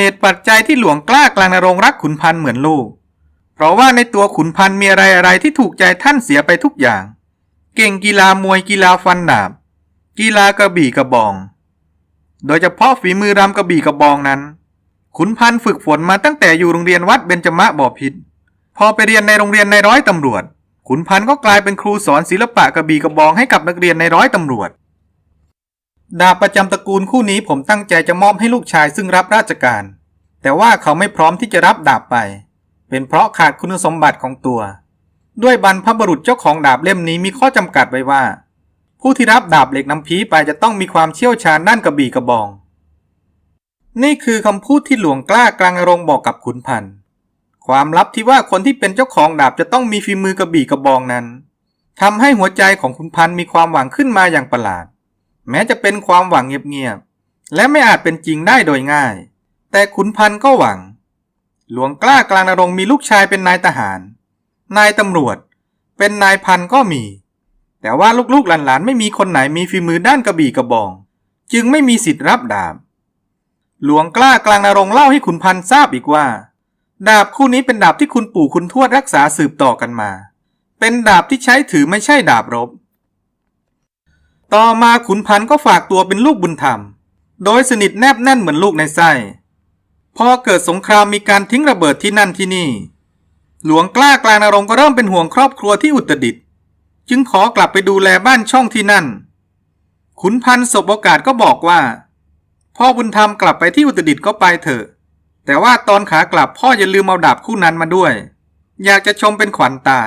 เหตุปัจจัยที่หลวงกล้ากลางนรงรักขุนพันธ์เหมือนลูก เพราะว่าในตัวขุนพันธ์มีอะไรอะไรที่ถูกใจท่านเสียไปทุกอย่าง เก่งกีฬามวยกีฬาฟันดาบ กีฬากระบี่กระบอง โดยเฉพาะฝีมือรำกระบี่กระบองนั้น ขุนพันธ์ฝึกฝนมาตั้งแต่อยู่โรงเรียนวัดเบญจมะบ่อพิษพอไปเรียนในโรงเรียนในร้อยตำรวจ ขุนพันธ์ก็กลายเป็นครูสอนศิลปะกระบี่กระบองให้กับนักเรียนในร้อยตำรวจ ดาบประจำตระกูลคู่นี้ผมตั้งใจจะมอบให้ลูกชายซึ่งรับราชการ แต่ว่าเขาไม่พร้อมที่จะรับดาบไป เป็นเพราะขาดคุณสมบัติของตัว ด้วยบรรพบุรุษเจ้าของดาบเล่มนี้มีข้อจำกัดไว้ว่า ผู้ที่รับดาบเหล็กน้ำพีไปจะต้องมีความเชี่ยวชาญด้านกระบี่กระบอง นี่คือคำพูดที่หลวงกล้ากลางรงบอกกับขุนพันธ์ความลับที่ว่าคนที่เป็นเจ้าของดาบจะต้องมีฝีมือกระบี่กระบองนั้นทำให้หัวใจของขุนพันธ์มีความหวังขึ้นมาอย่างประหลาด แม้จะเป็นความหวังเงียบๆและไม่อาจเป็นจริงได้โดยง่าย แต่ขุนพันธ์ก็หวัง หลวงกล้ากลางนรงมีลูกชายเป็นนายทหาร นายตำรวจ เป็นนายพันก็มี แต่ว่าลูกๆหลานๆไม่มีคนไหนมีฝีมือด้านกระบี่กระบอง จึงไม่มีสิทธิ์รับดาบ หลวงกล้ากลางนรงเล่าให้ขุนพันทราบอีกว่า ดาบคู่นี้เป็นดาบที่คุณปู่คุณทวดรักษาสืบต่อกันมา เป็นดาบที่ใช้ถือไม่ใช่ดาบรบ ต่อมาขุนพันธ์ก็ฝากตัวเป็นลูกบุญธรรม โดยสนิทแนบแน่นเหมือนลูกในไส้ พอเกิดสงครามมีการทิ้งระเบิดที่นั่นที่นี่ หลวงกล้ากลางนรงค์ก็เริ่มเป็นห่วงครอบครัวที่อุตรดิตถ์จึงขอกลับไปดูแลบ้านช่องที่นั่น ขุนพันธ์สบโอกาสก็บอกว่า พ่อบุญธรรมกลับไปที่อุตรดิตถ์ก็ไปเถอะ แต่ว่าตอนขากลับพ่ออย่าลืมเอาดาบคู่นั้นมาด้วย อยากจะชมเป็นขวัญตา